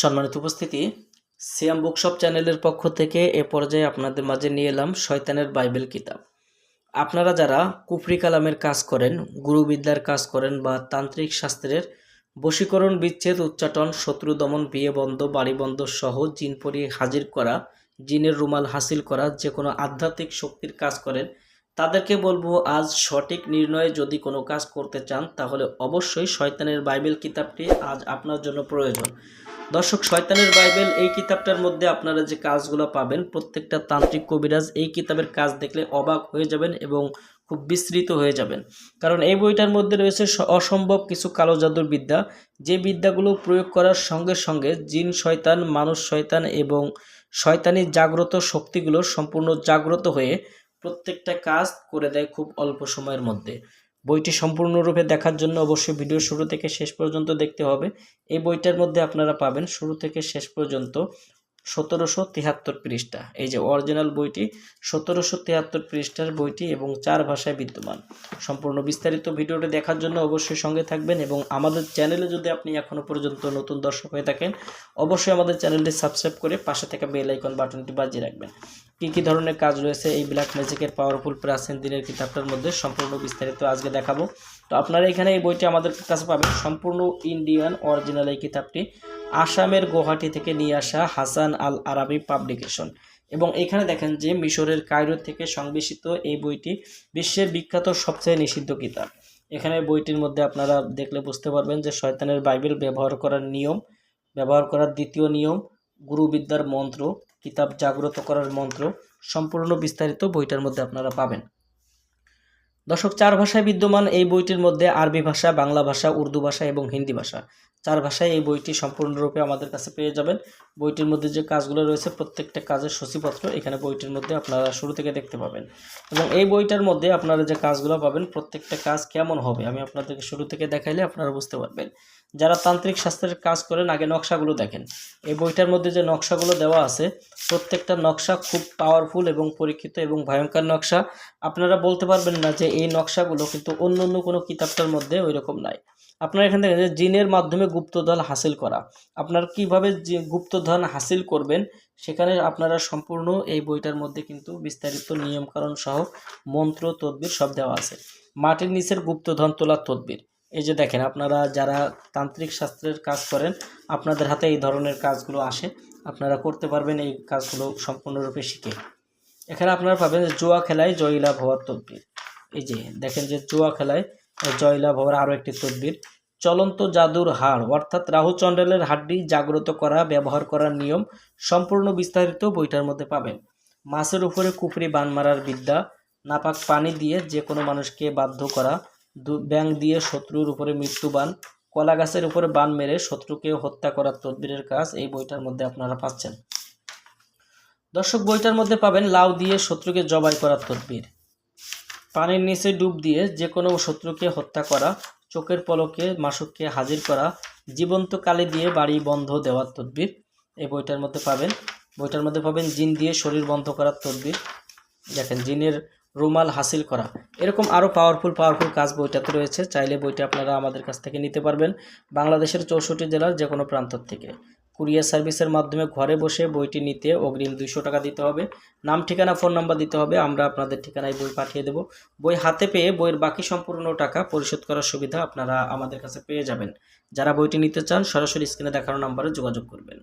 সম্মানিত উপস্থিতি, সিয়াম বুকশপ চ্যানেলের পক্ষ থেকে এ পর্যায়ে আপনাদের মাঝে নিয়ে এলাম শয়তানের বাইবেল কিতাব। আপনারা যারা কুফরি কালামের কাজ করেন, গুরুবিদ্যার কাজ করেন বা তান্ত্রিক শাস্ত্রের বশীকরণ বিচ্ছেদ, উচ্চাটন, শত্রু দমন, বিয়ে বন্ধ, বাড়ি বন্ধ সহ জিন পরিয়ে হাজির করা, জিনের রুমাল হাসিল করা, যে কোনো আধ্যাত্মিক শক্তির কাজ করেন, তাদেরকে বলব আজ সঠিক নির্ণয়ে যদি কোনো কাজ করতে চান, তাহলে অবশ্যই শয়তানের বাইবেল কিতাবটি আজ আপনার জন্য প্রয়োজন। দর্শক, শয়তানের বাইবেল এই কিতাবটার মধ্যে আপনারা যে কাজগুলো পাবেন, প্রত্যেকটা তান্ত্রিক কবিরাজ এই কিতাবের কাজ দেখলে অবাক হয়ে যাবেন এবং খুব বিস্তৃত হয়ে যাবেন। কারণ এই বইটার মধ্যে রয়েছে অসম্ভব কিছু কালো জাদুর বিদ্যা। যে বিদ্যাগুলো প্রয়োগ করার সঙ্গে সঙ্গে জিন শয়তান, মানুষ শয়তান এবং শয়তানি জাগ্রত শক্তিগুলো সম্পূর্ণ জাগ্রত হয়ে প্রত্যেকটা কাজ করে দেয় খুব অল্প সময়ের মধ্যে। বইটি সম্পূর্ণরূপে দেখার জন্য অবশ্যই ভিডিও শুরু থেকে শেষ পর্যন্ত দেখতে হবে। এই বইটার মধ্যে আপনারা পাবেন শুরু থেকে শেষ পর্যন্ত সতেরোশো তিয়াত্তর পৃষ্ঠা। এই যে অরিজিনাল বইটি, সতেরোশো তিয়াত্তর পৃষ্ঠার বইটি এবং চার ভাষায় বিদ্যমান। সম্পূর্ণ বিস্তারিত ভিডিওটি দেখার জন্য অবশ্যই সঙ্গে থাকবেন এবং আমাদের চ্যানেলে যদি আপনি এখনও পর্যন্ত নতুন দর্শক হয়ে থাকেন, অবশ্যই আমাদের চ্যানেলটি সাবস্ক্রাইব করে পাশে থাকা বেল আইকন বাটনটি বাজিয়ে রাখবেন। কী কী ধরনের কাজ রয়েছে এই ব্ল্যাক ম্যাজিকের পাওয়ারফুল প্রাচীন দিনের কিতাবটার মধ্যে সম্পূর্ণ বিস্তারিত আজকে দেখাবো। তো আপনারা এখানে এই বইটি আমাদের কাছে পাবেন। সম্পূর্ণ ইন্ডিয়ান অরিজিনাল এই কিতাবটি। আসামের গুয়াহাটি থেকে নিয়ে আসা হাসান আল আরাবি পাবলিকেশন। এবং এখানে দেখেন যে মিশরের কায়রো থেকে সংবেশিত এই বইটি বিশ্বের বিখ্যাত সবচেয়ে নিষিদ্ধ কিতাব। এখানে বইটির মধ্যে আপনারা দেখলে বুঝতে পারবেন যে শয়তানের বাইবেল ব্যবহার করার নিয়ম, ব্যবহার করার দ্বিতীয় নিয়ম, গুরুবিদ্যার মন্ত্র, কিতাব জাগ্রত করার মন্ত্র, সম্পূর্ণ বিস্তারিত বইটার মধ্যে আপনারা পাবেন। দর্শক, চার ভাষায় বিদ্যমান এই বইটির মধ্যে আরবি ভাষা, বাংলা ভাষা, উর্দু ভাষা এবং হিন্দি ভাষা। চার ভাষায় এই বইটি সম্পূর্ণরূপে আমাদের কাছে পেয়ে যাবেন। বইটির মধ্যে যে কাজগুলো রয়েছে, প্রত্যেকটা কাজের সূচিপত্র এখানে বইটির মধ্যে আপনারা শুরু থেকে দেখতে পাবেন। এবং এই বইটার মধ্যে আপনারা যে কাজগুলো পাবেন, প্রত্যেকটা কাজ কেমন হবে, আমি আপনাদেরকে শুরু থেকে দেখাইলে আপনারা বুঝতে পারবেন। যারা তান্ত্রিক শাস্ত্রের কাজ করেন, আগে নকশাগুলো দেখেন। এই বইটার মধ্যে যে নকশাগুলো দেওয়া আছে, প্রত্যেকটা নকশা খুব পাওয়ারফুল এবং পরীক্ষিত এবং ভয়ঙ্কর নকশা। আপনারা বলতে পারবেন না যে এই নকশাগুলো কিন্তু অন্য অন্য কোনো কিতাবটার মধ্যে ওই রকম নাই। আপনারা এখান থেকে জিনের মাধ্যমে গুপ্তধন হাসিল করা, আপনার কীভাবে গুপ্তধন হাসিল করবেন সেখানে আপনারা সম্পূর্ণ এই বইটার মধ্যে কিন্তু বিস্তারিত নিয়মকানুন সহ মন্ত্র, তদ্বির সব দেওয়া আছে। মাটির নিচের গুপ্তধন তোলার তদ্বির। এই যে দেখেন আপনারা যারা তান্ত্রিক শাস্ত্রের কাজ করেন, আপনাদের হাতে এই ধরনের কাজগুলো আসে, আপনারা করতে পারবেন এই কাজগুলো সম্পূর্ণরূপে শিখে। এখানে আপনারা পাবেন জুয়া খেলায় জয়লাভ হওয়ার তদ্বির। এই যে দেখেন যে জুয়া খেলায় জয়লাভ হওয়ার আরও একটি তদ্বির। চলন্ত জাদুর হাড় অর্থাৎ রাহু চণ্ডালের হাড্ডি জাগ্রত করা, ব্যবহার করার নিয়ম সম্পূর্ণ বিস্তারিত বইটার মধ্যে পাবেন। মাছের উপরে কুফরি, বান মারার বিদ্যা, নাপাক পানি দিয়ে যে কোনো মানুষকে বাধ্য করা ব্যাং দিয়ে শত্রুর উপরে মৃত্যুবান কলা গাছের উপরে বান মেরে শত্রুকে হত্যা করার তদবিরের কাজ এই বইটার মধ্যে আপনারা পাচ্ছেন। দর্শক, বইটার মধ্যে পাবেন লাউ দিয়ে শত্রুকে জবাই করার তদবির। পানির নিচে ডুব দিয়ে যে কোনো শত্রুকে হত্যা করা, চোখের পলকে মাসুককে হাজির করা, জীবন্ত কালি দিয়ে বাড়ি বন্ধ দেওয়ার তদবির, এই বইটার মধ্যে পাবেন। বইটার মধ্যে পাবেন জিন দিয়ে শরীর বন্ধ করার তদবির। দেখেন, জিনের রুমাল হাসিল করা। এরকম আরও পাওয়ারফুল পাওয়ারফুল কাজ বইটাতে রয়েছে। চাইলে বইটা আপনারা আমাদের কাছ থেকে নিতে পারবেন। বাংলাদেশের চৌষট্টি জেলার যে কোনো প্রান্ত থেকে। কুরিয়ার সার্ভিসের মাধ্যমে ঘরে বসে বইটি নিতে অগ্রিম দুশো টাকা দিতে হবে। নাম, ঠিকানা, ফোন নাম্বার দিতে হবে। আমরা আপনাদের ঠিকানায় বই পাঠিয়ে দেব। বই হাতে পেয়ে বইয়ের বাকি সম্পূর্ণ টাকা পরিশোধ করার সুবিধা আপনারা আমাদের কাছে পেয়ে যাবেন। যারা বইটি নিতে চান, সরাসরি স্ক্রিনে দেখানো নাম্বারে যোগাযোগ করবেন।